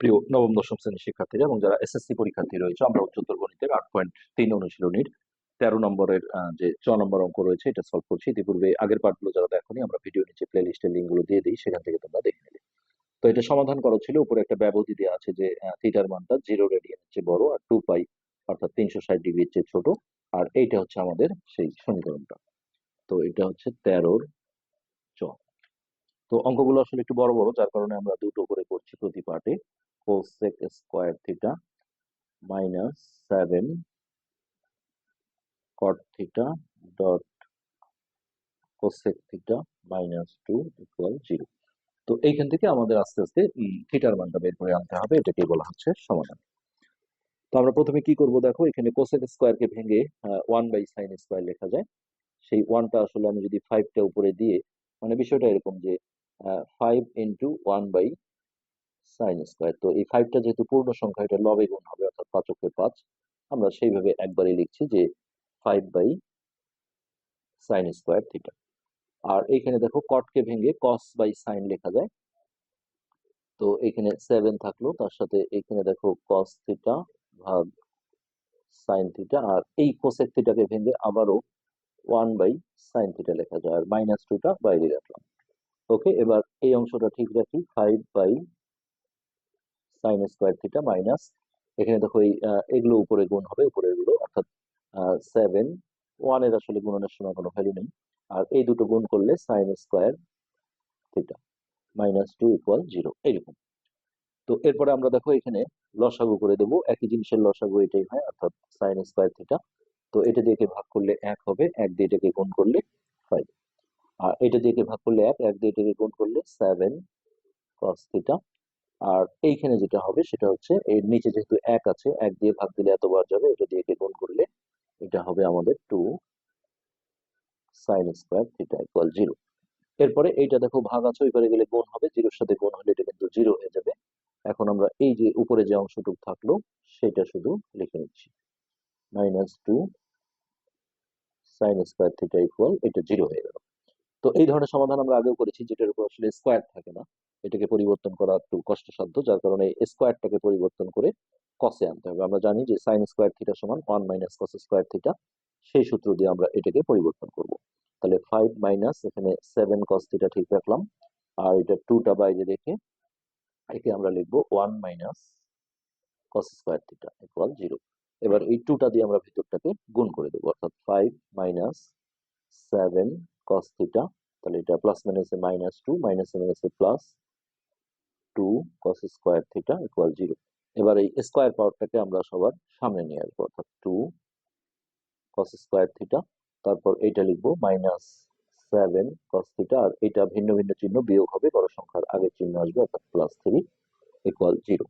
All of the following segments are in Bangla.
প্রিয় নবম, দশম শ্রেণির শিক্ষার্থীরা এবং যারা এসএসসি পরীক্ষার্থী রয়েছে, আমরা উচ্চতর গণিতের আট পয়েন্ট তিন অনুশীলনীর তেরো নম্বরের যে চ নম্বর অঙ্ক রয়েছে, এটা সলভ করছি। ইতিপূর্বে আগের পার্টগুলো যারা দেখনি, আমরা ভিডিও নিচে প্লে লিস্টের লিঙ্কগুলো দিয়ে দিই, সেখান থেকে তোমরা দেখে নেবে তো এটা সমাধান করা ছিল। উপরে একটা ব্যবধি দেওয়া আছে যে থিটার মানটা জিরো রেডিয়ানের চেয়ে বড় আর টু পাই অর্থাৎ তিনশো ষাট ডিগ্রির চেয়ে ছোট। আর এইটা হচ্ছে আমাদের সেই সমীকরণটা। তো এটা হচ্ছে তেরোর চ। তো অঙ্কগুলো আসলে একটু বড় বড়, যার কারণে আমরা দুটো করে করছি প্রতি পার্টে cosec square theta minus seven cot theta dot cosec theta minus two equal zero তো এইখান থেকে আমাদের আস্তে আস্তে থিটার মানটা বের করে আনতে হবে এটাকে বলা হচ্ছে সমাধান। তো আমরা প্রথমে কি করব দেখো, এখানে কোসেক স্কোয়ারকে ভেঙে ওয়ান বাই সাইন স্কোয়ার লেখা যায়। সেই ওয়ানটা আসলে আমি যদি ফাইভটা উপরে দিয়ে মানে বিষয়টা এরকম যে five into one by sine square তো এই ফাইভটা যেহেতু পূর্ণ সংখ্যা, এটা লবে গুণ হবে, অর্থাৎ পাঁচকে পাঁচ। আমরা সেইভাবে একবারে লিখছি যে five by sine square theta আর এইখানে দেখো কটকে ভেঙে কস বাই সাইন লেখা যায়। তো এখানে সেভেন থাকল, তার সাথে এখানে দেখো কস থিটা ভাগ সাইন থিটা আর এই কোসেক থিটাকে ভেঙে আবারও ওয়ান বাই সাইন থিটা লেখা যায়, আর মাইনাস টুটা বাইরে রাখলাম। ওকে এবার এই অংশটা ঠিক রাখি five by sine square theta minus এখানে দেখো এই এগুলো উপরে গুণ হবে উপরে এগুলো অর্থাৎ সেভেন ওয়ানের আসলে গুণনের সময় কোনো ভ্যালু নেই। আর এই দুটো গুণ করলে sine square theta minus two equal zero এইরকম। তো এরপরে আমরা দেখো এখানে লসাগু করে দেবো, একই জিনিসের লসাগু এটাই হয়, অর্থাৎ সাইন স্কোয়ার থিটা তো এটা দিয়ে ভাগ করলে এক হবে, এক দিয়ে এটাকে গুণ করলে ফাইভ আর এটা দিয়ে ভাগ করলে এক এক দিয়ে এটাকে গুণ করলে সেভেন কস থিটা আর এইখানে যেটা হবে সেটা হচ্ছে, এর নিচে যেহেতু এক আছে, এক দিয়ে ভাগ দিলে এতবার যাবে, এটা দিয়ে গুণ করলে? এটা হবে আমাদের two sine square theta equal zero এরপরে এইটা দেখো ভাগ আছে ওই গেলে গুণ হবে জিরোর সাথে গুণ হলে এটা কিন্তু জিরো হয়ে যাবে। এখন আমরা এই যে উপরে যে অংশটুকু থাকল, সেটা শুধু লিখে নিচ্ছি। Minus two sine square theta equal এটা জিরো হয়ে গেল। তো এই ধরনের সমাধান আমরা আগেও করেছি, যেটার উপর আসলে স্কোয়ার থাকে না। এটাকে পরিবর্তন করা একটু কষ্টসাধ্য, যার কারণে স্কোয়ারটাকে পরিবর্তন করে কসে আনতে হবে। আমরা জানি যে সাইন স্কোয়ার থিটা সমান one minus cos square theta সেই সূত্র দিয়ে আমরা এটাকে পরিবর্তন করব। তাহলে ফাইভ মাইনাস এখানে সেভেন কস থিটা ঠিক রাখলাম। আর এটা টুটা বাইরে রেখে একে আমরা লিখব one minus cos square theta equal zero এবার এই টুটা দিয়ে আমরা ভিতরটাকে গুণ করে দেবো। অর্থাৎ five minus seven cos theta তাহলে এটা প্লাস মাইনাসে মাইনাস টু মাইনাসে মাইনাসে plus two cos square theta equal zero এবার এই স্কোয়ার পাওয়ারটাকে আমরা সবার সামনে নিয়ে আসব, অর্থাৎ টু কস স্কোয়ার থিটা তারপর এইটা লিখব মাইনাস সেভেন কস থিটা আর এটা ভিন্ন ভিন্ন চিহ্ন বিয়োগ হবে, বড় সংখ্যার আগের চিহ্ন আসবে, অর্থাৎ প্লাস থ্রি ইকুয়াল জিরো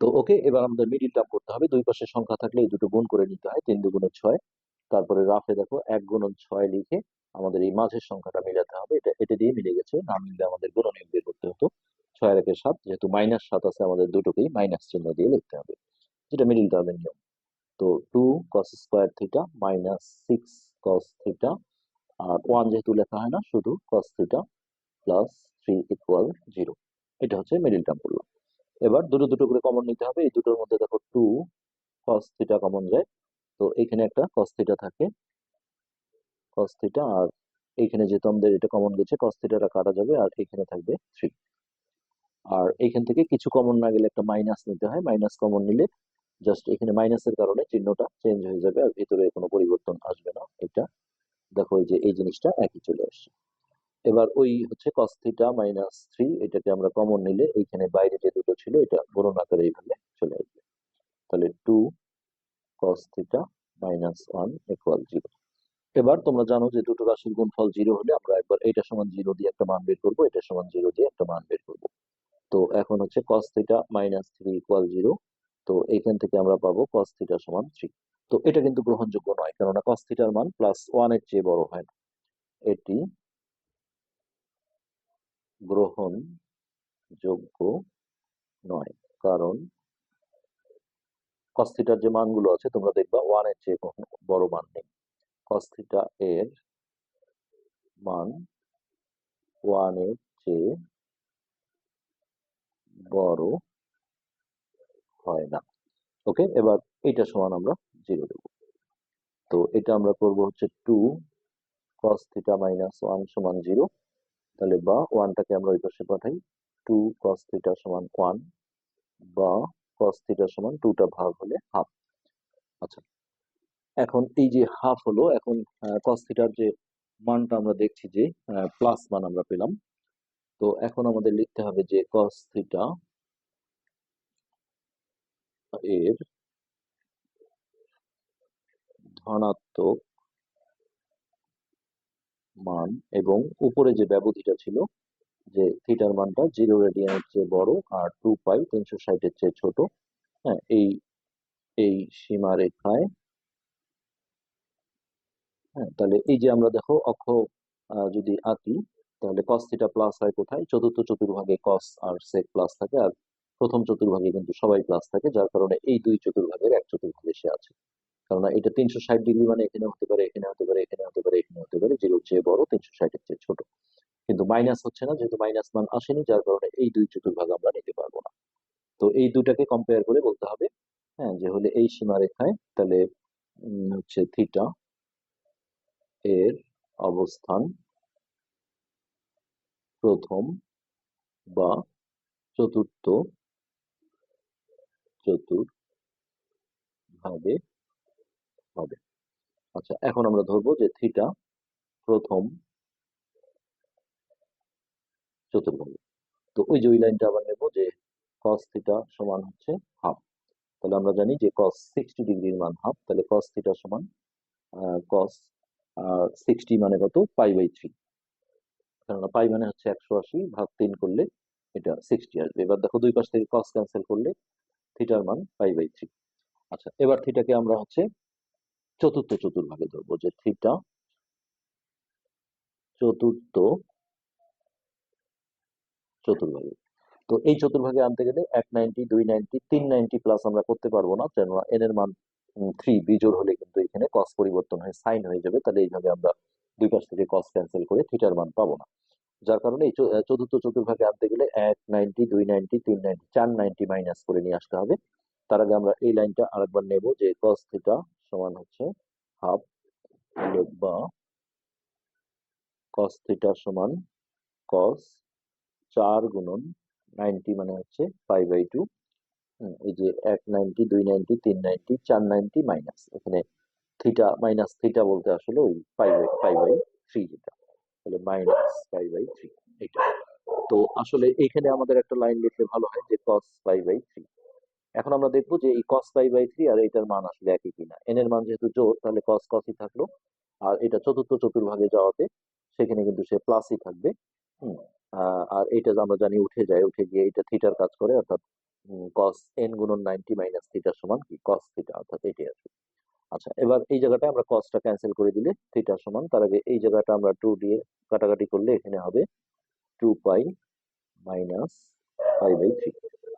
তো ওকে, এবার আমাদের মিডিল টার্ম করতে হবে, দুই পাশে সংখ্যা থাকলে এই দুটো গুণ করে নিতে হয়, তিন দুগুণে ছয়, তারপরে রাফে দেখো, এক গুণন ছয় লিখে আমাদের এই মাঝের সংখ্যাটা মিলাতে হবে। এটা এটা দিয়ে মিলে গেছে। না মিললে আমাদের গুণনীয় বের করতে হতো। ছয় একের সাত, যেহেতু মাইনাস সাত আছে আমাদের দুটোকেই মাইনাস চিহ্ন দিয়ে লিখতে হবে। যেটা মিডিল টার্মের নিয়ম। তো two cos square theta minus six cos theta আর ওয়ান যেহেতু লেখা হয় না, শুধু cos theta plus three equal zero এটা হচ্ছে মিডিল টার্ম করলাম এবার দুটো দুটো করে কমন নিতে হবে। এই দুটোর মধ্যে দেখো টু কস থিটা কমন যায়। তো এখানে একটা কস থিটা থাকে। কস থিটা আর এইখানে যেহেতু আমাদের এটা কমন গেছে কস থিটাটা কাটা যাবে আর এখানে থাকবে থ্রি আর এইখান থেকে কিছু কমন না গেলে একটা মাইনাস নিতে হয়। মাইনাস কমন নিলে জাস্ট এখানে মাইনাসের কারণে চিহ্নটা চেঞ্জ হয়ে যাবে আর ভিতরে কোনো পরিবর্তন আসবে না। এটা দেখো এই যে এই জিনিসটা একই চলে আসছে। এবার ওই হচ্ছে কস থিটা মাইনাস থ্রি এটাকে আমরা কমন নিলে এইখানে বাইরে যে দুটো ছিল, এটা বড় আকারে এইভাবে চলে আসবে। তাহলে two theta minus one equal zero এবার তোমরা জানো যে দুটো রাশির গুণফল জিরো হলে আমরা একবার এটা সমান জিরো দিয়ে একটা মান বের করব, এটা সমান জিরো দিয়ে একটা মান বের করব। তো এখন হচ্ছে cos theta minus three equal zero তো এইখান থেকে আমরা পাবো কস থিটা সমান থ্রি তো এটা কিন্তু গ্রহণযোগ্য নয়, কেননা কস থিটার মান প্লাস ওয়ানের চেয়ে বড় হয় না। এটি গ্রহণযোগ্য নয়, কারণ কস থিটার যে মানগুলো আছে, তোমরা দেখবা ওয়ানের চেয়ে বড় মান নেই। কস থিটা এর মান ওয়ানের চেয়ে বড় হয় না। ওকে এবার এটা সমান আমরা জিরো দেব। তো এটা আমরা করব হচ্ছে two cos theta minus one সমান জিরো তাহলে বা ওয়ানটাকে আমরা ওই পাশে পাঠাই। টু cos থিটা সমান ওয়ান বা cos থিটা সমান টুটা ভাগ হলে হাফ আচ্ছা এখন এই যে হাফ হলো, এখন cos থিটার যে মানটা আমরা দেখছি যে প্লাস মান আমরা পেলাম। তো এখন আমাদের লিখতে হবে যে cos থিটা এর ধনাত্মক মান এবং উপরে যে ব্যবধিটা ছিল, যে থিটার মানটা জিরো রেডিয়ানের চেয়ে বড় আর টু পাই তিনশো ষাটের চেয়ে ছোট হ্যাঁ এই এই সীমা রেখায় হ্যাঁ তাহলে এই যে আমরা দেখো অক্ষ যদি আঁকি, তাহলে কস থিটা প্লাস হয় কোথায়? চতুর্থ চতুর্ভাগে কস আর সেক প্লাস থাকে, আর প্রথম চতুর্ভাগে কিন্তু সবাই প্লাস থাকে, যার কারণে এই দুই চতুর্ভাগের এক চতুর্ভাগে সে আছে। কারণ এটা তিনশো ষাট ডিগ্রি মানে এখানে হতে পারে, এখানে হতে পারে, এখানে হতে পারে, এখানে হতে পারে জিরোর চেয়ে বড়, তিনশো ষাটের চেয়ে ছোট। কিন্তু মাইনাস হচ্ছে না, যেহেতু মাইনাস মান আসেনি, যার কারণে এই দুই চতুর্ভাগ আমরা নিতে পারব না। তো এই দুটাকে কম্পেয়ার করে বলতে হবে হ্যাঁ যে হলে এই সীমা রেখায় তাহলে হচ্ছে থিটা এর অবস্থান প্রথম বা চতুর্থ চতুর্ভাগে হবে। আচ্ছা এখন আমরা ধরবো যে থিটা প্রথম চতুর্ভাগে। তো ওই যে ওই লাইনটা আবার নেব যে cos থিটা সমান হচ্ছে হাফ। তাহলে আমরা জানি যে cos সিক্সটি ডিগ্রির মান হাফ, তাহলে cos থিটা সমান cos সিক্সটি মানে কত? পাই বাই থ্রি কেননা পাই মানে হচ্ছে একশো আশি ভাগ তিন করলে এটা সিক্সটি আসবে। এবার দেখো দুই পাশ থেকে cos ক্যান্সেল করলে থিটার মান পাই বাই থ্রি আচ্ছা এবার থিটাকে আমরা হচ্ছে চতুর্থ চতুর্ভাগে ধরবো যে থিটা চতুর্থ চতুর্ভাগে। তো এই চতুর্ভাগে আনতে গেলে এক নাইনটি দুই নাইনটি তিন নাইনটি প্লাস আমরা করতে পারব না। কেননা এন এর মান থ্রি বিজোড় হলে কিন্তু এখানে কস পরিবর্তন হয়ে সাইন হয়ে যাবে। তাহলে এইভাবে আমরা দুই পাশ থেকে কস ক্যান্সেল করে থিটার মান পাবো না। যার কারণে এই চতুর্থ চতুর্ভাগে আনতে গেলে এক নাইনটি দুই নাইনটি তিন নাইনটি চার নাইনটি মাইনাস করে নিয়ে আসতে হবে। তার আগে আমরা এই লাইনটা আরেকবার নেব যে কস থিটা সমান হচ্ছে হাফ বা কস থিটা সমান কস চার গুণন নাইনটি মানে হচ্ছে ফাইভ বাই টু মাইনাস এখানে থিটা বলতে আসলে ওই বাই তাহলে মাইনাস বাই এটা তো আসলে এখানে আমাদের একটা লাইন লিখলে ভালো হয় যে বাই এখন আমরা দেখব যে এই কস ফাইভ বাই থ্রি আর এটার মান আসলে একই কিনা। এন এর মান যেহেতু জোর, তাহলে কস কসই থাকল। আর এটা চতুর্থ চতুর্ভাগে যাওয়াতে সেখানে কিন্তু সে প্লাসই থাকবে। হুম আর এটা আমরা জানি উঠে যায়, উঠে গিয়ে এটা থিটার কাজ করে, অর্থাৎ কস এন গুণন নাইনটি মাইনাস থিটার সমান কি? কস থিটা অর্থাৎ এটাই আসবে আচ্ছা এবার এই জায়গাটা আমরা কসটা ক্যান্সেল করে দিলে থিটা সমান, তার আগে এই জায়গাটা আমরা টু দিয়ে কাটাকাটি করলে এখানে হবে two pi minus five by three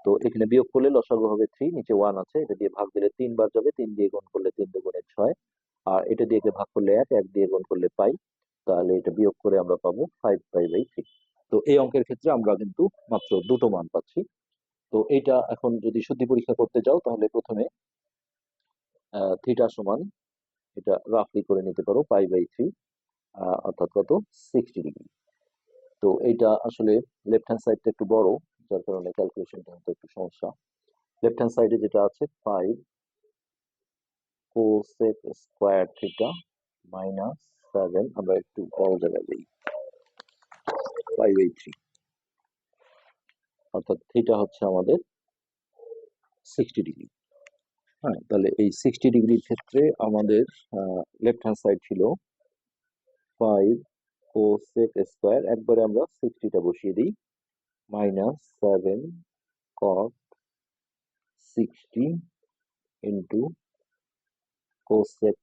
তো এখানে বিয়োগ করলে লসাগু হবে থ্রি নিচে ওয়ান আছে, এটা দিয়ে ভাগ দিলে তিনবার যাবে, তিন দিয়ে গুণ করলে তিন দুগুণে ছয়। আর এটা দিয়ে ভাগ করলে এক এক দিয়ে গুণ করলে পাই, তাহলে এটা বিয়োগ করে আমরা পাবো ফাইভ পাই বাই থ্রি তো এই অঙ্কের ক্ষেত্রে আমরা কিন্তু মাত্র দুটো মান পাচ্ছি। তো এইটা এখন যদি শুদ্ধি পরীক্ষা করতে যাও, তাহলে প্রথমে থিটা সমান, এটা রাফলি করে নিতে পারো পাই বাই থ্রি অর্থাৎ কত? সিক্সটি ডিগ্রি তো এইটা আসলে লেফট হ্যান্ড সাইডটা একটু বড়, যার কারণে ক্যালকুলেশনটা হয়তো একটু সমস্যা। লেফট হ্যান্ড সাইডে যেটা আছে five cosec square theta minus seven আমরা একটু বড় জায়গায় দিই ফাইভ বাই থ্রি অর্থাৎ থিটা হচ্ছে আমাদের সিক্সটি ডিগ্রি হ্যাঁ তাহলে এই সিক্সটি ডিগ্রির ক্ষেত্রে আমাদের লেফট হ্যান্ড সাইড ছিল ফাইভ কোসেক স্কোয়ার একবারে আমরা সিক্সটিটা বসিয়ে দিই minus seven cot sixty into cosec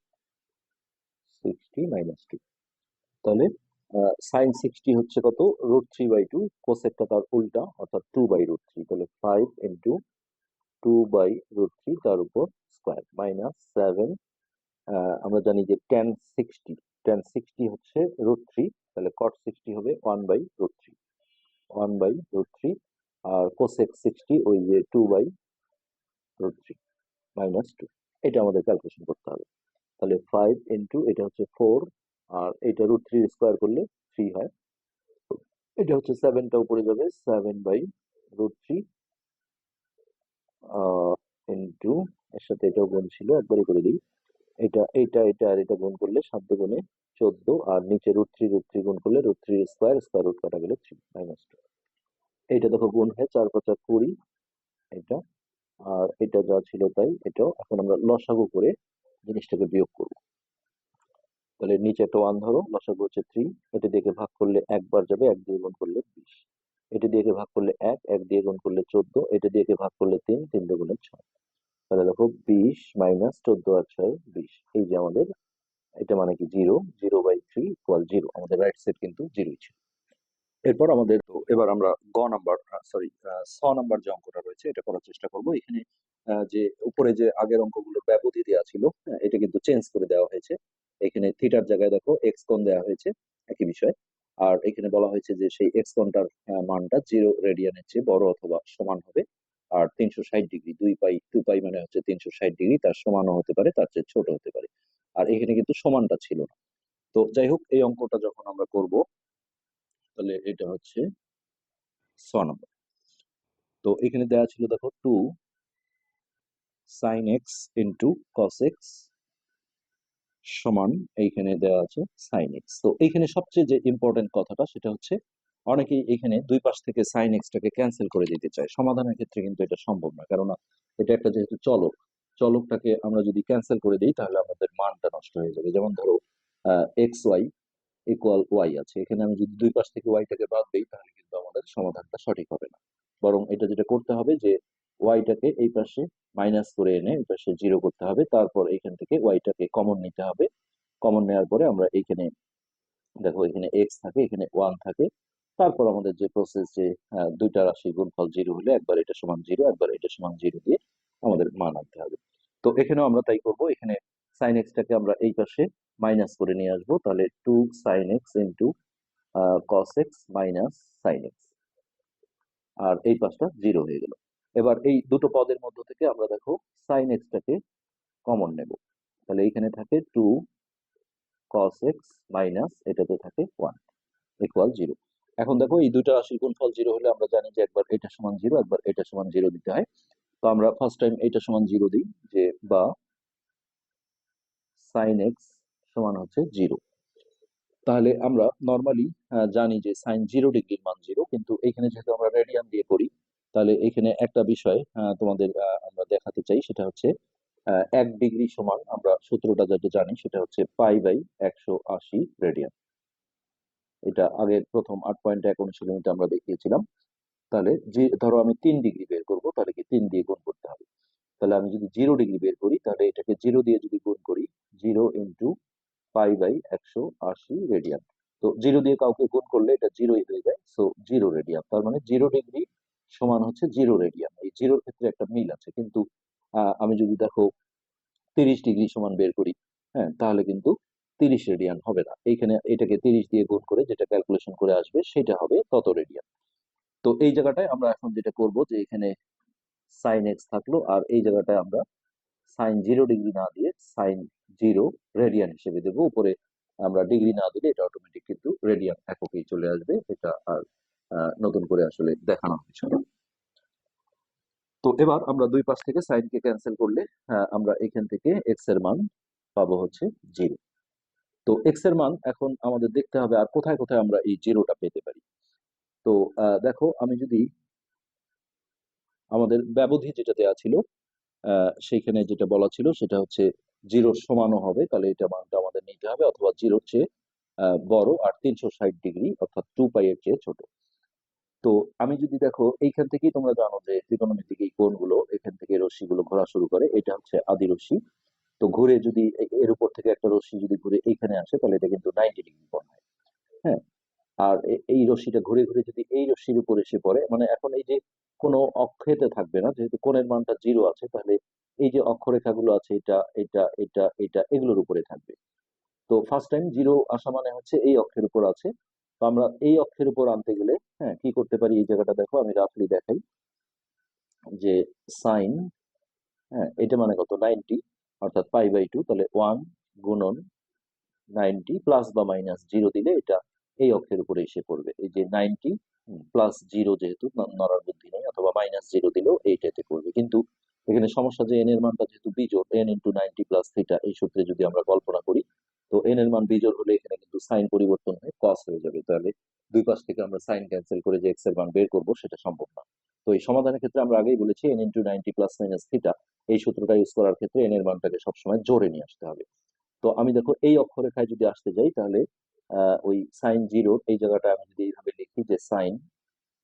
sixty minus two তাহলে সাইন সিক্সটি হচ্ছে কত? রুট থ্রি বাই টু, কোসেকটা তার উল্টা, অর্থাৎ টু বাই রুট থ্রি, তাহলে five into two by root three, তার উপর স্কোয়ার, মাইনাস সেভেন আমরা জানি যে টেন সিক্সটি টেন সিক্সটি হচ্ছে রুট থ্রি, তাহলে কট সিক্সটি হবে one by root three, one by root three, R cosec sixty ওই যে two by root three, minus two, এটা আমাদের ক্যালকুলেশন করতে হবে, তাহলে ফাইভ ইন্টু, এটা হচ্ছে ফোর আর এটা রুট থ্রি স্কোয়ার করলে থ্রি হয়। এটা হচ্ছে সেভেনটা উপরে যাবে seven by root three into এর সাথে এটাও গুণ ছিল, একবারই করে দিই। এটা এটা এটা আর এটা গুণ করলে সাত গুণে চোদ্দ, আর নিচে রুট থ্রি রুট থ্রি গুণ করলে root three square square root কাটা গেলে থ্রি মাইনাস টু এইটা দেখো গুণ হয় চার পাঁচা কুড়ি, এটা, আর এটা যা ছিল তাই, এটাও এখন আমরা লসাগু করে জিনিসটাকে বিয়োগ করব। তাহলে নিচে একটা ওয়ান ধরো, লসাগু হচ্ছে থ্রি এটা দিয়ে ভাগ করলে একবার যাবে, এক দিয়ে গুণ করলে বিশ। এটি দিয়ে ভাগ করলে এক এক দিয়ে গুণ করলে চোদ্দ, এটা দিয়ে ভাগ করলে তিন তিন দিয়ে গুণে ছয়। তাহলে দেখো বিশ মাইনাস চোদ্দ আর ছয়, বিশ। এই যে আমাদের, এটা মানে কি zero zero by three equal zero আমাদের রাইট সাইড কিন্তু জিরোই ছিল। এরপর আমাদের তো এবার আমরা গ নাম্বার সরি ছ নাম্বার যে অঙ্কটা রয়েছে এটা করার চেষ্টা করব। এখানে যে উপরে যে আগের অঙ্কগুলো ব্যবধি দেওয়া ছিল হ্যাঁ, এটা কিন্তু চেঞ্জ করে দেওয়া হয়েছে। এখানে থিটার জায়গায় দেখো এক্স কোণ দেওয়া হয়েছে একই বিষয়। আর এখানে বলা হয়েছে যে সেই এক্স কোণটার মানটা জিরো রেডিয়ানের চেয়ে বড় অথবা সমান হবে। আর তিনশো ষাট ডিগ্রি দুই পাই টু পাই মানে হচ্ছে তিনশো ষাট ডিগ্রি তার সমানও হতে পারে তার চেয়ে ছোট হতে পারে। আর এখানে কিন্তু সমানটা ছিল না। তো যাই হোক এই অঙ্কটা যখন আমরা করব তাহলে এটা হচ্ছে ছ নম্বর। তো এখানে দেওয়া ছিল দেখো two sine x into cos x সমান এইখানে দেওয়া আছে সাইন এক্স তো এইখানে সবচেয়ে যে ইম্পর্টেন্ট কথাটা সেটা হচ্ছে অনেকেই এখানে দুই পাশ থেকে সাইন এক্সটাকে ক্যান্সেল করে দিতে চায়। সমাধানের ক্ষেত্রে কিন্তু এটা সম্ভব না। কেননা এটা একটা যেহেতু চলক, চলকটাকে আমরা যদি ক্যান্সেল করে দিই তাহলে আমাদের মানটা নষ্ট হয়ে যাবে। যেমন ধরো এক্স ওয়াই ইকুয়াল ওয়াই আছে। এখানে আমি যদি দুই পাশ থেকে ওয়াইটাকে বাদ দিই, তাহলে কিন্তু আমাদের সমাধানটা সঠিক হবে না। বরং এটা যেটা করতে হবে যে ওয়াইটাকে এই পাশে মাইনাস করে এনে এই পাশে জিরো করতে হবে। তারপর এখান থেকে ওয়াইটাকে কমন নিতে হবে। কমন নেওয়ার পরে আমরা এইখানে দেখো এখানে এক্স থাকে, এখানে ওয়ান থাকে। তারপর আমাদের যে প্রসেস যে দুইটা রাশির গুণফল জিরো হলে একবার এটা সমান জিরো একবার এটা সমান জিরো দিয়ে আমাদের মান আনতে হবে। তো এখানেও আমরা তাই করব। এখানে সাইন এক্সটাকে আমরা এই পাশে মাইনাস করে নিয়ে আসব, তাহলে two sine x into cos x minus sine x আর এই পাশটা জিরো হয়ে গেল। এবার এই দুটো পদের মধ্য থেকে আমরা দেখো সাইন এক্সটাকে কমন নেব। তাহলে এইখানে থাকে টু কস এক্স মাইনাস এটাতে থাকে ওয়ান ইকুয়াল জিরো এখন দেখো এই দুইটা রাশির গুণফল জিরো হলে আমরা জানি যে একবার এটা সমান জিরো একবার এটা সমান জিরো দিতে হয়। তো আমরা ফার্স্ট টাইম এটা সমান জিরো দিই যে বা সাইন এক্স সমান হচ্ছে জিরো। তাহলে আমরা নর্মালি জানি যে সাইন জিরো ডিগ্রির মান জিরো কিন্তু এখানে যেহেতু আমরা রেডিয়ান দিয়ে করি, তাহলে এখানে একটা বিষয় তোমাদের আমরা দেখাতে চাই, সেটা হচ্ছে এক ডিগ্রি সমান আমরা সূত্রটা যেটা জানি, সেটা হচ্ছে পাই বাই একশো আশি রেডিয়ান এটা আগের প্রথম আট পয়েন্ট এক অনুশীলনীতে আমরা দেখিয়েছিলাম। তাহলে যে, ধরো আমি তিন ডিগ্রি বের করব, তাহলে কি তিন দিয়ে গুণ করতে হবে? তাহলে আমি যদি জিরো ডিগ্রি বের করি, তাহলে এটাকে জিরো দিয়ে যদি গুণ করি জিরো ইন্টু পাই বাই একশো আশি রেডিয়ান তো জিরো দিয়ে কাউকে গুণ করলে এটা জিরোই হয়ে যায় সো জিরো রেডিয়ান তার মানে জিরো ডিগ্রি সমান হচ্ছে জিরো রেডিয়ান এই জিরোর ক্ষেত্রে একটা মিল আছে, কিন্তু আমি যদি দেখো তিরিশ ডিগ্রি সমান বের করি হ্যাঁ তাহলে কিন্তু তিরিশ রেডিয়ান হবে না। এইখানে এটাকে তিরিশ দিয়ে গুণ করে যেটা ক্যালকুলেশন করে আসবে, সেটা হবে তত রেডিয়ান তো এই জায়গাটায় আমরা এখন যেটা করব যে এখানে সাইন এক্স থাকল, আর এই জায়গাটায় আমরা সাইন জিরো ডিগ্রি না দিয়ে সাইন জিরো রেডিয়ান হিসেবে দেবো। উপরে আমরা ডিগ্রি না দিলে এটা অটোমেটিক কিন্তু রেডিয়ান এককেই চলে আসবে। এটা আর নতুন করে আসলে দেখানো হয়েছে। না। তো এবার আমরা দুই পাশ থেকে সাইনকে ক্যান্সেল করলে আহ, আমরা এখান থেকে এক্সের মান পাবো হচ্ছে জিরো তো এক্সের মান এখন আমাদের দেখতে হবে আর কোথায় কোথায় আমরা এই জিরোটা পেতে পারি। তো দেখো আমি যদি আমাদের ব্যবধি যেটা দেওয়া ছিল আহ, সেইখানে যেটা বলা ছিল সেটা হচ্ছে জিরোর সমানও হবে তাহলে এটা মানটা আমাদের নিতে হবে অথবা জিরোর চেয়ে বড় আর তিনশো ষাট ডিগ্রি অর্থাৎ টু পাই এর চেয়ে ছোট। তো আমি যদি দেখো এইখান থেকেই তোমরা জানো যে ত্রিকোণমিতিক এই কোণগুলো এখান থেকে রশ্মিগুলো ঘোরা শুরু করে এটা হচ্ছে আদি রশ্মি। তো ঘুরে যদি এর উপর থেকে একটা রশ্মি যদি ঘুরে এইখানে আসে তাহলে এটা কিন্তু নাইনটি ডিগ্রি কোণ হয়। হ্যাঁ? আর এই রশ্মিটা ঘুরে ঘুরে যদি এই রশ্মির উপর এসে পড়ে মানে এখন এই যে কোনো অক্ষেতে থাকবে না, যেহেতু কোণের মানটা জিরো আছে, তাহলে এই যে অক্ষরেখাগুলো আছে, এটা এটা এটা এটা, এগুলোর উপরে থাকবে। তো ফার্স্ট টাইম জিরো আসা মানে হচ্ছে এই অক্ষের উপর আছে। তো আমরা এই অক্ষের উপর আনতে গেলে হ্যাঁ কি করতে পারি? এই জায়গাটা দেখো, আমি রাফলি দেখাই। যে সাইন হ্যাঁ এটা মানে কত? নাইনটি অর্থাৎ পাই বাই টু তাহলে ওয়ান গুণন নাইনটি প্লাস বা মাইনাস জিরো দিলে এটা এই অক্ষের উপরে এসে পড়বে। এই যে নাইনটি প্লাস জিরো যেহেতু নড়ার বুদ্ধি নেই অথবা মাইনাস জিরো দিলেও এইটাতে পড়বে কিন্তু এখানে সমস্যা যে এন এর মানটা যেহেতু বিজোড় n into ninety plus theta এই সূত্রে যদি আমরা কল্পনা করি তো এন এর মান বিজোড় হলে এখানে কিন্তু সাইন পরিবর্তন হয়ে কস হয়ে যাবে। তাহলে দুই পাশ থেকে আমরা সাইন ক্যান্সেল করে যে এক্সের মান বের করব সেটা সম্ভব না। তো এই সমাধানের ক্ষেত্রে আমরা আগেই বলেছি n into ninety plus minus theta এই সূত্রটা ইউজ করার ক্ষেত্রে এন এর মানটাকে সবসময় জোরে নিয়ে আসতে হবে। তো আমি দেখো এই অক্ষরেখায় যদি আসতে যাই তাহলে ওই সাইন জিরো এই জায়গাটা আমি যদি এইভাবে লিখি যে সাইন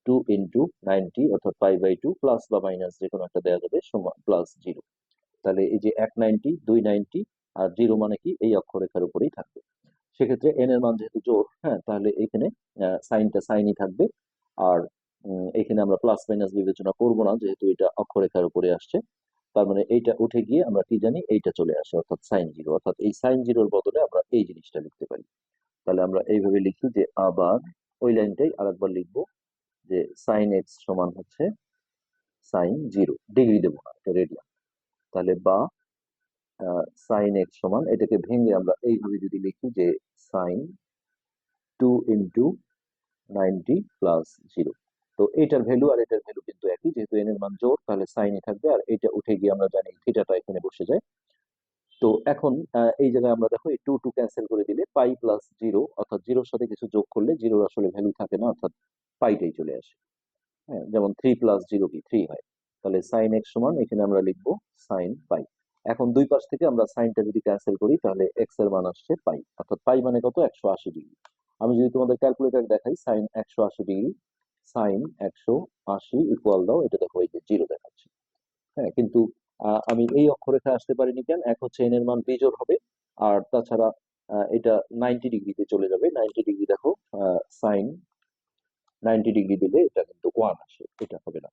টু ইন্টু নাইনটি অর্থাৎ পাই বাই টু প্লাস বা মাইনাস যে কোনো একটা দেওয়া যাবে সমান প্লাস জিরো তাহলে এই যে এক নাইনটি দুই নাইনটি আর জিরো মানে কি? এই অক্ষরেখার উপরেই থাকবে। সেক্ষেত্রে এন এর মান যেহেতু জোর হ্যাঁ তাহলে এখানে সাইনটা সাইনই থাকবে। আর এখানে আমরা প্লাস মাইনাস বিবেচনা করব না, যেহেতু এটা অক্ষরেখার উপরে আসছে। তার মানে এইটা উঠে গিয়ে আমরা কি জানি? এইটা চলে আসে, অর্থাৎ সাইন জিরো অর্থাৎ এই সাইন জিরোর বদলে আমরা এই জিনিসটা লিখতে পারি। তাহলে আমরা এইভাবে লিখি যে আবার, ওই লাইনটাই আরেকবার লিখব যে সাইন এক্স সমান হচ্ছে সাইন জিরো ডিগ্রি দেবো না এটা তাহলে বা সাইন এক্স সমান, এটাকে ভেঙে আমরা এইভাবে যদি লিখি যে sine two into ninety plus zero তো এটার ভ্যালু আর এটার ভ্যালু কিন্তু একই, যেহেতু এন এর মান জোর, তাহলে সাইনই থাকবে, আর এটা উঠে গিয়ে আমরা জানি থিটাটা এখানে বসে যায়। তো এখন এই জায়গায় আমরা দেখো এই টু টু ক্যান্সেল করে দিলে পাই প্লাস জিরো অর্থাৎ জিরোর সাথে কিছু যোগ করলে জিরোর আসলে ভ্যালু থাকে না, অর্থাৎ পাইটাই চলে আসে। হ্যাঁ যেমন থ্রি প্লাস জিরো কি থ্রি হয়। তাহলে সাইন এক্স সমান, এখানে আমরা লিখব সাইন পাই এখন দুই পাশ থেকে আমরা সাইনটা যদি ক্যান্সেল করি, তাহলে এক্সের মান আসছে পাই অর্থাৎ পাই মানে কত? একশো আশি ডিগ্রি আমি যদি তোমাদের ক্যালকুলেটর দেখাই সাইন একশো আশি ডিগ্রি সাইন একশো আশি ইকুয়াল দাও, এটা দেখো এই যে জিরো দেখাচ্ছে। হ্যাঁ কিন্তু আমি এই অক্ষরেখায় আসতে পারিনি কেন? এক হচ্ছে এন এর মান বিজোড় হবে, আর তাছাড়া এটা নাইনটি ডিগ্রিতে চলে যাবে। নাইনটি ডিগ্রি দেখো সাইন নাইনটি ডিগ্রি দিলে এটা কিন্তু ওয়ান আসে, এটা হবে না।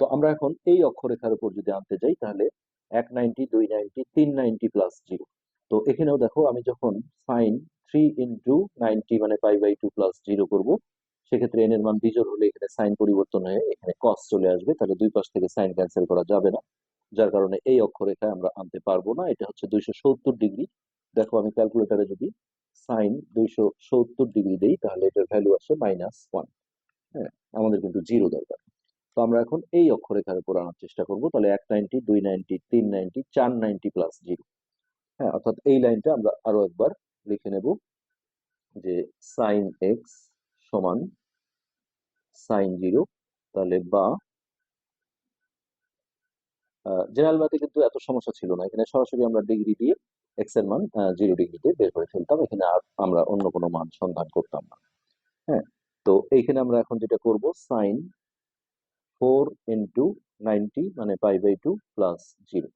তো আমরা এখন এই অক্ষরেখার উপর যদি আনতে যাই, তাহলে এক নাইনটি দুই নাইনটি তিন নাইনটি প্লাস জিরো তো এখানেও দেখো, আমি যখন সাইন থ্রি ইন্টু নাইনটি মানে pi by two plus zero করব, সেক্ষেত্রে এন এর মান বিজোড় হলে এখানে সাইন পরিবর্তন হয়ে এখানে কস চলে আসবে। তাহলে দুই পাশ থেকে সাইন ক্যান্সেল করা যাবে না। যার কারণে এই অক্ষরেখায় আমরা আনতে পারব না। এটা হচ্ছে দুইশো সত্তর ডিগ্রি। দেখো আমি ক্যালকুলেটারে যদি সাইন দুইশো সত্তর ডিগ্রি দেই, তাহলে এটার ভ্যালু আসে মাইনাস ওয়ান হ্যাঁ আমাদের কিন্তু জিরো দরকার। তো আমরা এখন এই অক্ষরেখার উপর আনার চেষ্টা করব। তাহলে এক নাইনটি দুই নাইনটি তিন নাইনটি চার নাইনটি প্লাস জিরো হ্যাঁ অর্থাৎ এই লাইনটা আমরা আরও একবার লিখে নেব যে সাইন এক্স সমান সাইন জিরো তাহলে বা জেনারেল ম্যাথে কিন্তু এত সমস্যা ছিল না। এখানে সরাসরি আমরা ডিগ্রি দিয়ে এক্সের মান জিরো ডিগ্রিতে বের করে ফেলতাম। এখানে আর আমরা অন্য কোনো মান সন্ধান করতাম না। হ্যাঁ তো এইখানে আমরা এখন যেটা করব সাইন ফোর ইন্টু নাইনটি মানে pi by two plus zero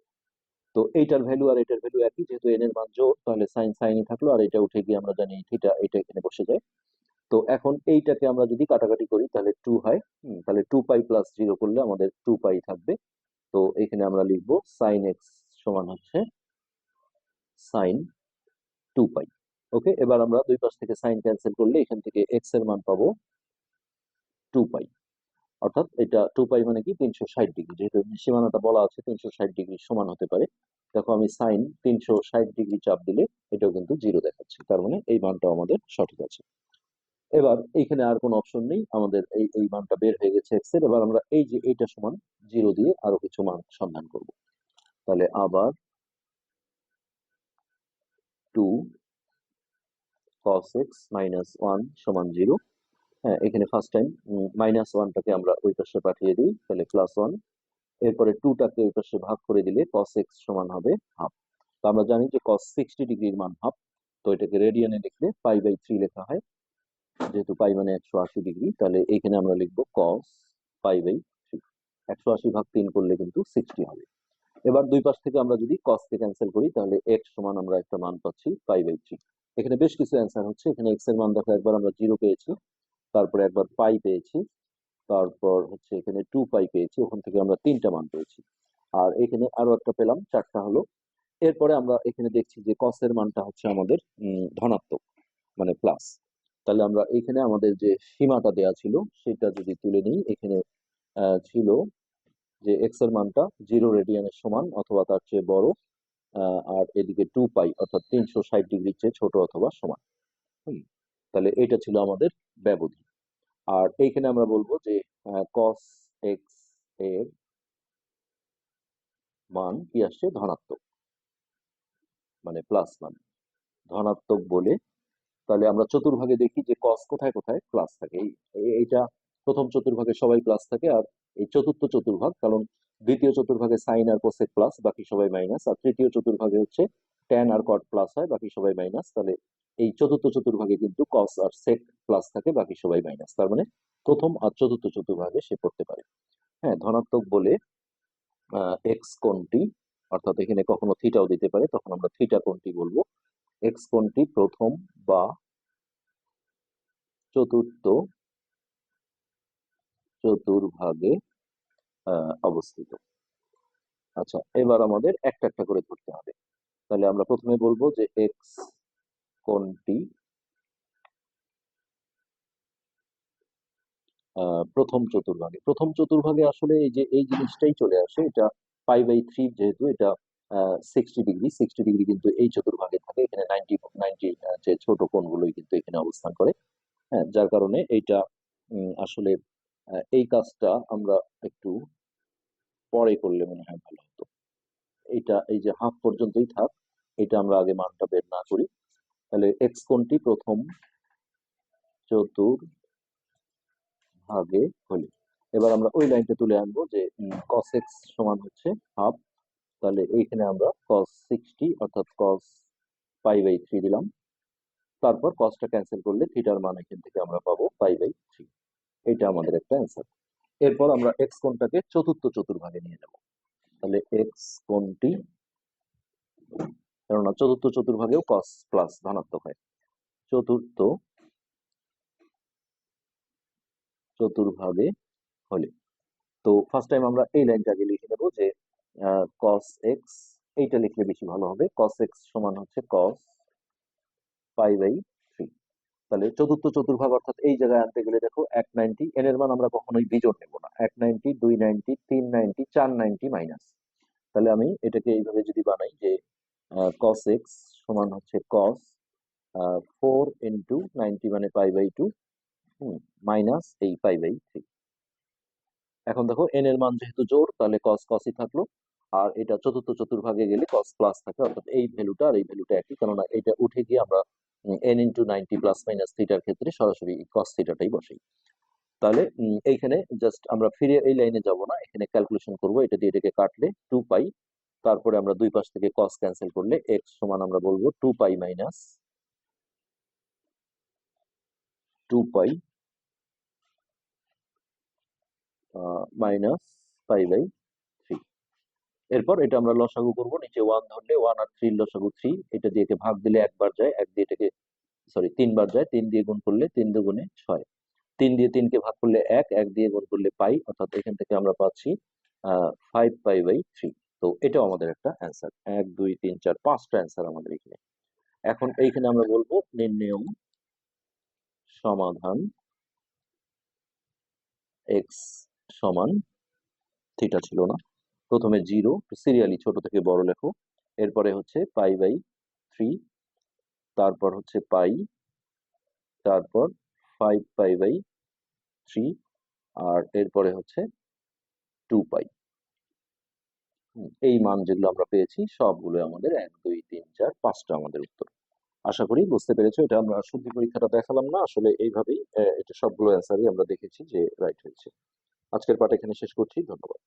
তো এইটার ভ্যালু আর এটার ভ্যালু একই, যেহেতু এন এর মান জোর, তাহলে সাইন সাইনই থাকল, আর এটা উঠে গিয়ে আমরা জানি থিটা এটা এখানে বসে যায়। তো এখন এইটাকে আমরা যদি কাটাকাটি করি, তাহলে টু হয় তাহলে টু পাই প্লাস জিরো করলে আমাদের টু পাই থাকবে। তো এখানে আমরা লিখব সাইন এক্স সমান হচ্ছে সাইন টু পাই ওকে এবার আমরা দুই পাশ থেকে সাইন ক্যান্সেল করলে এখান থেকে এক্সের মান পাবো টু পাই অর্থাৎ এটা টু পাই মানে কি? তিনশো ষাট ডিগ্রি যেহেতু সীমানাটা বলা আছে, তিনশো ষাট ডিগ্রি সমান হতে পারে। দেখো আমি সাইন তিনশো ষাট ডিগ্রি চাপ দিলে এটাও কিন্তু জিরো দেখাচ্ছে, তার মানে এই মানটাও আমাদের সঠিক আছে। এবার এইখানে আর কোনো অপশন নেই। আমাদের এই এই মানটা বের হয়ে গেছে এক্সের এবার আমরা এই যে এইটা সমান জিরো দিয়ে আরও কিছু মান সন্ধান করব। তাহলে আবার two cos x minus one সমান জিরো হ্যাঁ এখানে ফার্স্ট টাইম মাইনাস ওয়ানটাকে আমরা ওই পাশে পাঠিয়ে দিই, তাহলে প্লাস ওয়ান এরপরে টুটাকে ওই পাশে ভাগ করে দিলে cos x সমান হবে হাফ তো আমরা জানি যে cos সিক্সটি ডিগ্রির মান হাফ তো এটাকে রেডিয়ানে লিখলে পাই বাই থ্রি লেখা হয়। যেহেতু পাই মানে একশো আশি ডিগ্রি তাহলে এখানে আমরা লিখব কস পাই বাই থ্রি একশো আশি ভাগ তিন করলে কিন্তু সিক্সটি হবে। এবার দুই পাশ থেকে আমরা যদি cos কে ক্যান্সেল করি, তাহলে এক্স সমান আমরা একটা মান পাচ্ছি পাই বাই থ্রি এখানে বেশ কিছু অ্যান্সার হচ্ছে। এখানে এক্সের মান দেখো, একবার আমরা জিরো পেয়েছি, তারপরে একবার পাই পেয়েছি, তারপর হচ্ছে এখানে টু পাই পেয়েছি, ওখান থেকে আমরা তিনটা মান পেয়েছি। আর এখানে আরও একটা পেলাম, চারটা হলো। এরপরে আমরা এখানে দেখছি যে cos এর মানটা হচ্ছে আমাদের ধনাত্মক মানে প্লাস তাহলে আমরা এখানে আমাদের যে সীমাটা দেয়া ছিল, সেটা যদি তুলে নিই, এখানে ছিল যে এক্সের মানটা জিরো রেডিয়ানের সমান অথবা তার চেয়ে বড় আর এদিকে টু পাই অর্থাৎ তিনশো ষাট ডিগ্রির চেয়ে ছোট অথবা সমান। তাহলে এটা ছিল আমাদের ব্যবধি। আর এইখানে আমরা বলব যে কস এক্সের মান কি আসছে? ধনাত্মক। মানে প্লাস মান। ধনাত্মক বলে তাহলে আমরা চতুর্ভাগে দেখি যে কস কোথায় কোথায়? প্লাস থাকে। এই, এই- এইটা প্রথম চতুর্ভাগে সবাই প্লাস থাকে আর এই চতুর্থ চতুর্ভাগ, কারণ দ্বিতীয় চতুর্ভাগে সাইন আর কোসেক প্লাস বাকি সবাই মাইনাস আর তৃতীয় চতুর্ভাগে হচ্ছে ট্যান আর কট প্লাস হয়, বাকি সবাই মাইনাস তাহলে এই চতুর্থ চতুর্ভাগে কিন্তু কস আর সেক প্লাস থাকে, বাকি সবাই মাইনাস তার মানে প্রথম আর চতুর্থ চতুর্ভাগে সে পড়তে পারে। হ্যাঁ ধনাত্মক বলে এক্স কোণটি অর্থাৎ এখানে কখনো থিটাও দিতে পারে, তখন আমরা থিটা কোণটি বলব? এক্স কোণটি প্রথম বা চতুর্থ চতুর্ভাগে অবস্থিত? আচ্ছা এবার আমাদের একটা একটা করে ধরতে হবে। তাহলে আমরা প্রথমে বলব যে এক্স আহ, প্রথম চতুর্ভাগে। প্রথম চতুর্ভাগে আসলে এই যে এই জিনিসটাই চলে আসে। এটা পাই বাই থ্রি যেহেতু এটা সিক্সটি ডিগ্রি সিক্সটি ডিগ্রি কিন্তু এই চতুর্ভাগে থাকে। এখানে নাইনটি নাইনটি যে ছোট কোণগুলোই কিন্তু এখানে অবস্থান করে। হ্যাঁ যার কারণে এইটা আসলে এই কাজটা আমরা একটু পরে করলে মনে হয় ভালো হতো। এইটা, এই যে হাফ পর্যন্তই থাক, এটা আমরা আগে মানটা বের না করি। তাহলে এক্স কোণটি প্রথম চতুর্ভাগে হলে। এবার আমরা ওই লাইনটা তুলে আনব যে কস এক্স সমান হচ্ছে হাফ তাহলে এইখানে আমরা কস সিক্সটি অর্থাৎ কস পাই বাই থ্রি দিলাম। তারপর কসটা ক্যান্সেল করলে থিটার মান এখান থেকে আমরা পাবো পাই বাই থ্রি এটা আমাদের একটা অ্যান্সার এরপর আমরা এক্স কোণটাকে চতুর্থ চতুর্ভাগে নিয়ে যাব তাহলে এক্স কোণটি, কেননা চতুর্থ চতুর্ভাগেও কস প্লাস ধনাত্মক হয়। চতুর্থ চতুর্ভাগে হলে। তো ফার্স্ট টাইম আমরা এই লাইনটা আগে লিখে নেব যে কস এক্স এইটা লিখলে বেশি ভালো হবে। কস এক্স সমান হচ্ছে কস পাই বাই থ্রি তাহলে চতুর্থ চতুর্ভাগ অর্থাৎ এই জায়গায় আনতে গেলে দেখো এক এন এর মান আমরা কখনোই বিজোড় নেব না। এক নাইনটি দুই নাইনটি তিন নাইনটি চার নাইনটি মাইনাস তাহলে আমি এটাকে এইভাবে যদি বানাই যে কস এক্স সমান হচ্ছে কস ফোর ইন্টু মানে পাই বাই টু মাইনাস এই পাই বাই থ্রি এখন দেখো এন এর মান যেহেতু জোর, তাহলে কস কসই থাকল। আর এটা চতুর্থ চতুর্ভাগে গেলে কস প্লাস থাকে, অর্থাৎ এই ভ্যালুটা আর এই ভ্যালুটা একই। কেননা এটা উঠে গিয়ে আমরা n into ninety plus minus থিটার ক্ষেত্রে সরাসরি কস থিটাটাই বসাই। তাহলে এইখানে জাস্ট আমরা ফিরে এই লাইনে যাব না, এখানে ক্যালকুলেশন করব, এটা দিয়ে এটাকে কাটলে টু পাই তারপরে আমরা দুই পাশ থেকে কস ক্যান্সেল করলে এক্স সমান আমরা বলব two pi minus two pi minus pi by three এরপর এটা আমরা লসাগু করব, নিচে ওয়ান ধরলে ওয়ান আর থ্রি লসাগু থ্রি এটা দিয়ে একে ভাগ দিলে একবার যায়, এক দিয়ে এটাকে সরি তিনবার যায়, তিন দিয়ে গুণ করলে তিন দুগুণে ছয়। তিন দিয়ে তিনকে ভাগ করলে এক এক দিয়ে গুণ করলে পাই, অর্থাৎ এখান থেকে আমরা পাচ্ছি ফাইভ পাই বাই থ্রি তো এটাও আমাদের একটা অ্যান্সার এক, দুই, তিন, চার, পাঁচটা অ্যান্সার আমাদের এখানে। এখন এইখানে আমরা বলব নির্ণয় সমাধান এক্স সমান থিটা ছিল না। প্রথমে জিরো সিরিয়ালি ছোট থেকে বড় লেখো। এরপরে হচ্ছে পাই বাই থ্রি তারপর হচ্ছে পাই তারপর ফাইভ পাই বাই থ্রি আর এরপরে হচ্ছে টু পাই এই মান যেগুলো আমরা পেয়েছি, সবগুলো আমাদের এক, দুই, তিন, চার, পাঁচটা আমাদের উত্তর। আশা করি বুঝতে পেরেছ, এটা আমরা শুদ্ধি পরীক্ষাটা দেখালাম না। আসলে এইভাবেই এটা সবগুলো অ্যান্সারই আমরা দেখেছি যে রাইট হয়েছে। আজকের পাঠ এখানে শেষ করছি ধন্যবাদ।